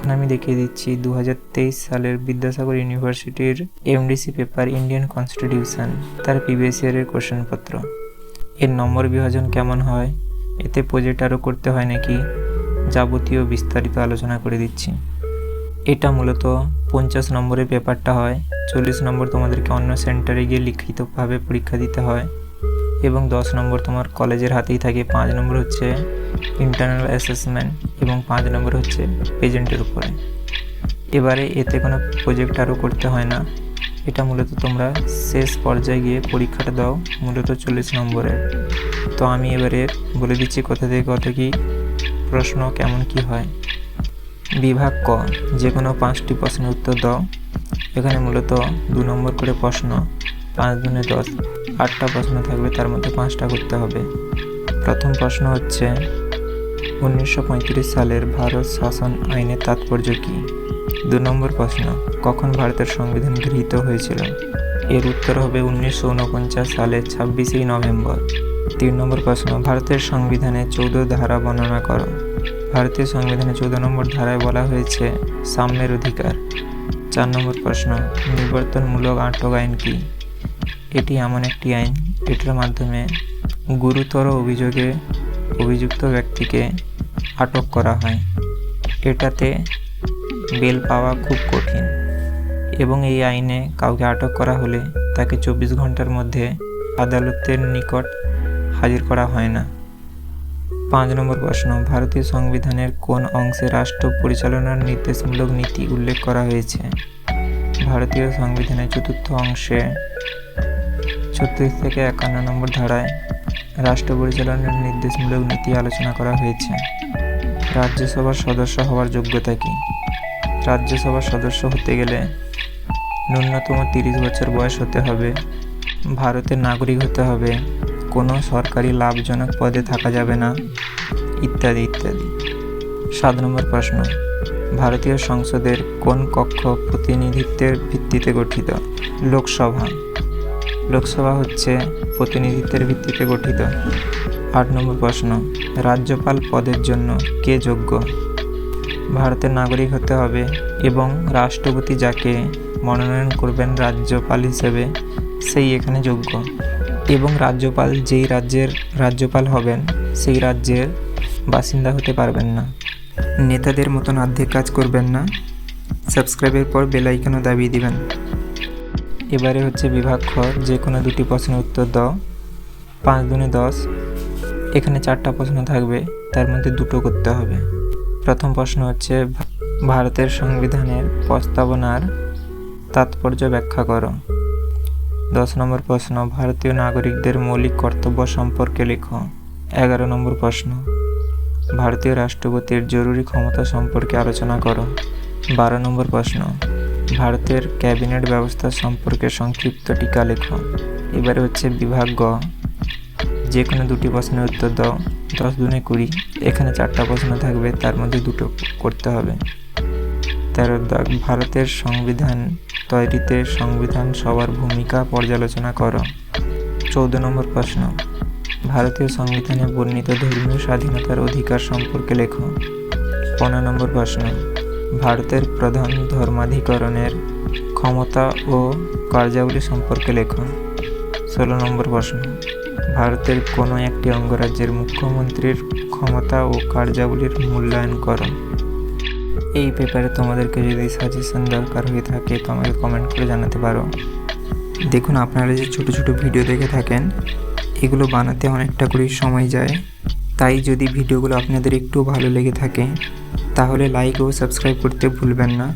এখন আমি দেখিয়ে দিচ্ছি দু হাজার তেইশ সালের বিদ্যাসাগর ইউনিভার্সিটির এমডিসি পেপার ইন্ডিয়ান কনস্টিটিউশন তার প্রিভিয়াস ইয়ারের কোশ্চেনপত্র এর নম্বর বিভাজন কেমন হয়? এতে প্রজেক্ট আরও করতে হয় নাকি? যাবতীয় বিস্তারিত আলোচনা করে দিচ্ছি। এটা মূলত পঞ্চাশ নম্বরের পেপারটা হয়। চল্লিশ নম্বর তোমাদেরকে অন্য সেন্টারে গিয়ে লিখিতভাবে পরীক্ষা দিতে হয় এবং দশ নম্বর তোমার কলেজের হাতেই থাকে। পাঁচ নম্বর হচ্ছে ইন্টারনাল অ্যাসেসমেন্ট এবং পাঁচ নম্বর হচ্ছে প্রেজেন্টের উপরে। এবারে এতে কোনো প্রজেক্ট আরও করতে হয় না। এটা মূলত তোমরা শেষ পর্যায়ে গিয়ে পরীক্ষাটা দাও, মূলত চল্লিশ নম্বরের তো আমি এবারে বলে দিচ্ছি কোথা থেকে কত কী প্রশ্ন কেমন কি হয়। বিভাগ ক যে কোনো পাঁচটি প্রশ্নের উত্তর দাও। এখানে মূলত দু নম্বর করে প্রশ্ন, পাঁচ দুনে দশ, আটটা প্রশ্ন থাকবে তার মধ্যে পাঁচটা করতে হবে। প্রথম প্রশ্ন হচ্ছে উনিশশো পঁয়ত্রিশ সালের ভারত শাসন আইনের তাৎপর্য কী? দু নম্বর প্রশ্ন, কখন ভারতের সংবিধান গৃহীত হয়েছিল? এর উত্তর হবে উনিশশো উনপঞ্চাশ সালের ছাব্বিশে নভেম্বর। তিন নম্বর প্রশ্ন, ভারতের সংবিধানে চৌদ্দ ধারা বর্ণনা করো। ভারতীয় সংবিধানে চৌদ্দ নম্বর ধারায় বলা হয়েছে সাম্যের অধিকার। চার নম্বর প্রশ্ন, নিবর্তনমূলক আটক আইন কি? এটি এমন একটি আইন এটার মাধ্যমে গুরুতর অভিযোগে অভিযুক্ত ব্যক্তিকে আটক করা হয়। এটাতে বেল পাওয়া খুব কঠিন এবং এই আইনে কাউকে আটক করা হলে তাকে চব্বিশ ঘণ্টার মধ্যে আদালতের নিকট হাজির করা হয় না। পাঁচ নম্বর প্রশ্ন, ভারতীয় সংবিধানের কোন অংশে রাষ্ট্র পরিচালনার নির্দেশমূলক নীতি উল্লেখ করা হয়েছে? ভারতীয় সংবিধানের চতুর্থ অংশে ছত্রিশ থেকে একান্ন নম্বর ধারায় রাষ্ট্র পরিচালনার নির্দেশমূলক নীতি আলোচনা করা হয়েছে। রাজ্যসভার সদস্য হওয়ার যোগ্যতা কী? রাজ্যসভার সদস্য হতে গেলে ন্যূনতম তিরিশ বছর বয়স হতে হবে। ভারতের নাগরিক হতে হবে। কোনো সরকারি লাভজনক পদে থাকা যাবে না। ইত্যাদি ইত্যাদি। সাত নম্বর প্রশ্ন। ভারতীয় সংসদের কোন কক্ষ প্রতিনিধিত্বের ভিত্তিতে গঠিত? লোকসভা। লোকসভা হচ্ছে প্রতিনিধিত্বের ভিত্তিতে গঠিত। আট নম্বর প্রশ্ন, রাজ্যপাল পদের জন্য কে যোগ্য? ভারতের নাগরিক হতে হবে এবং রাষ্ট্রপতি যাকে মনোনয়ন করবেন রাজ্যপাল হিসেবে, সেই এখানে যোগ্য। এবং রাজ্যপাল যেই রাজ্যের রাজ্যপাল হবেন, সেই রাজ্যের বাসিন্দা হতে পারবেন না। নেতাদের মতন অর্ধেক কাজ করবেন না। সাবস্ক্রাইবের পর বেলাইকনও দাবিয়ে দিবেন। এবারে হচ্ছে বিভাগ খ যে কোনো দুটি প্রশ্নের উত্তর দাও। পাঁচ দুনে দশ, এখানে চারটা প্রশ্ন থাকবে, তার মধ্যে দুটো করতে হবে। প্রথম প্রশ্ন হচ্ছে, ভারতের সংবিধানের প্রস্তাবনার তাৎপর্য ব্যাখ্যা করো। দশ নম্বর প্রশ্ন, ভারতীয় নাগরিকদের মৌলিক কর্তব্য সম্পর্কে লেখো। এগারো নম্বর প্রশ্ন, ভারতীয় রাষ্ট্রপতির জরুরি ক্ষমতা সম্পর্কে আলোচনা করো। বারো নম্বর প্রশ্ন ভারতের ক্যাবিনেট ব্যবস্থা সম্পর্কে সংক্ষিপ্ত টিকা লেখো। এবারে হচ্ছে বিভাগ গ। যে কোনো দুটি প্রশ্নের উত্তর দাও। দশ দুনে কুড়ি। এখানে চারটা প্রশ্ন থাকবে, তার মধ্যে দুটো করতে হবে। তেরো দাগ। ভারতের সংবিধান তৈরিতে সংবিধান সবার ভূমিকা পর্যালোচনা করো। চৌদ্দ নম্বর প্রশ্ন। ভারতীয় সংবিধানে বর্ণিত ধর্মীয় স্বাধীনতার অধিকার সম্পর্কে লেখো। পনেরো নম্বর প্রশ্ন। ভারতের প্রধান ধর্মাধিকরণের ক্ষমতা ও কার্যাবলী সম্পর্কে লেখো। ষোলো নম্বর প্রশ্ন। ভারতের কোনো একটি অঙ্গরাজ্যের মুখ্যমন্ত্রীর ক্ষমতা ও কার্যাবলীর মূল্যায়ন করো। এই পেপারে তোমাদেরকে যদি সাজেশন দরকার হয়ে থাকে, তো আমাকে কমেন্ট করে জানাতে পারো। দেখুন, আপনারা যে ছোট ছোট ভিডিও দেখে থাকেন, এগুলো বানাতে অনেকটা করে সময় যায়। তাই যদি ভিডিওগুলো আপনাদের একটু ভালো লেগে থাকে তাহলে লাইক ও সাবস্ক্রাইব করতে ভুলবেন না।